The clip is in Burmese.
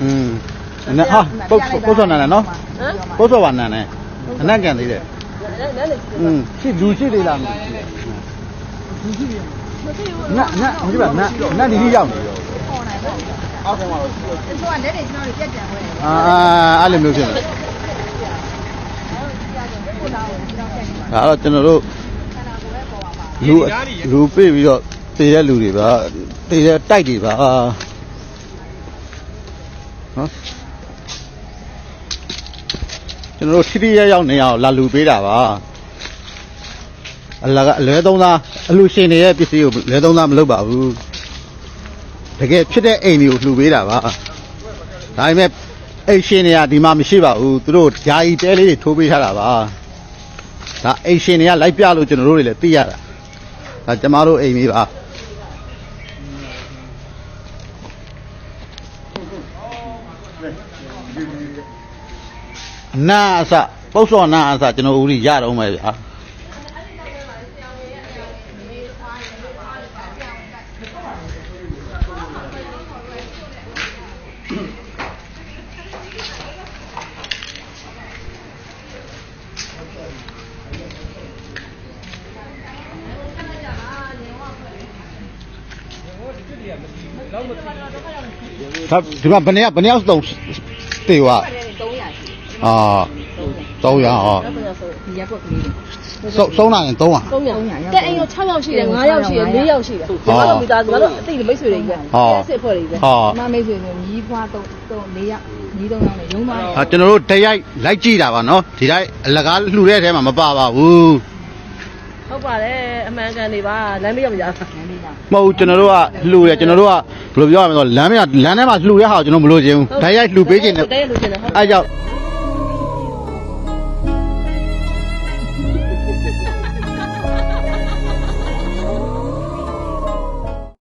อืมနဲ့ဟာပုတ်ပုတ်စောနန်နဲ့နော် ဟမ် ပုတ်စောပါနန်နဲ့အနက်ကန်သေးတယ် နန်းနေ อืมရှိလူရှိသေးလားမသိဘူးနတ်နတ်ဒီပါနတ်နတ်ဒီကြီးရောက်နေရော အောက်ထဲမှာတော့သူကလက်တွေကျွန်တော်တို့ပြက်ကြံခွဲတယ် အာအဲ့လိုမျိုးဖြစ်နေဒါတော့ကျွန်တော်တို့လူလူပြေးပြီးတော့တည်တဲ့လူတွေပါတည်တဲ့တိုက်တွေပါ နော်ကျွန်တော်တို့ထိထိရရောက်နေအောင်လာလူပေးတာပါအလကအလွဲသုံးသားအလူရှင်တွေရဲ့ပစ္စည်းကိုလွဲသုံးသားမလုပ်ပါဘူးတကယ်ဖြစ်တဲ့အိမ်တွေကိုလှူပေးတာပါဒါပေမဲ့အိတ်ရှင်တွေကဒီမှာမရှိပါဘူးသူတို့ဂျာကြီးတဲလေးတွေထိုးပေးထားတာပါဒါအိတ်ရှင်တွေကလိုက်ပြလို့ကျွန်တော်တို့တွေလည်းသိရတာဒါကျမတို့အိမ်လေးပါ နာအစပုတ်စောနာအစကျွန်တော်ဦးကြီးရတော့မယ်ဗျာ ဒါဒီမှာဘယ်နှစ်ယောက်ဘယ်နှစ်ယောက်သုံးတေဝါ300ရှိအာ300ဟောနောက်ဆိုဆိုဒီရက်ကွက်ကလေးတွေစုံစုံလာရင်300 300တဲ့အိမ်ရော6ယောက်ရှိတယ်9ယောက်ရှိတယ်4ယောက်ရှိတယ်ဒီမှာတော့မိသားစုကတော့အသိမိတ်ဆွေတွေကြီးပဲစစ်ဖွဲ့တွေကြီးပဲဟောမမိတ်ဆွေဆိုညီးဖွား3 3 4ရက်ညီး3ယောက်နဲ့ရုံးသွားတယ်အာကျွန်တော်တို့တရိုက်လိုက်ကြည့်တာပါနော်ဒီတိုင်းအလကားလှူတဲ့ထဲမှာမပါပါဘူး ဟုတ်ပါတယ်အမှန်ကန်နေပါလမ်းမရောက်ကြနန်းလေးလားမဟုတ်ဘူးကျွန်တော်တို့ကလှူတယ်ကျွန်တော်တို့ကဘယ်လိုပြောရမလဲဆိုတော့လမ်းမလမ်းထဲမှာလှူတဲ့ဟာကိုကျွန်တော်မလို့ချင်ဘူးတရိုက်လှူပေးခြင်းနဲ့တဲ့လူချင်းတယ်ဟုတ် အဲကြောင့်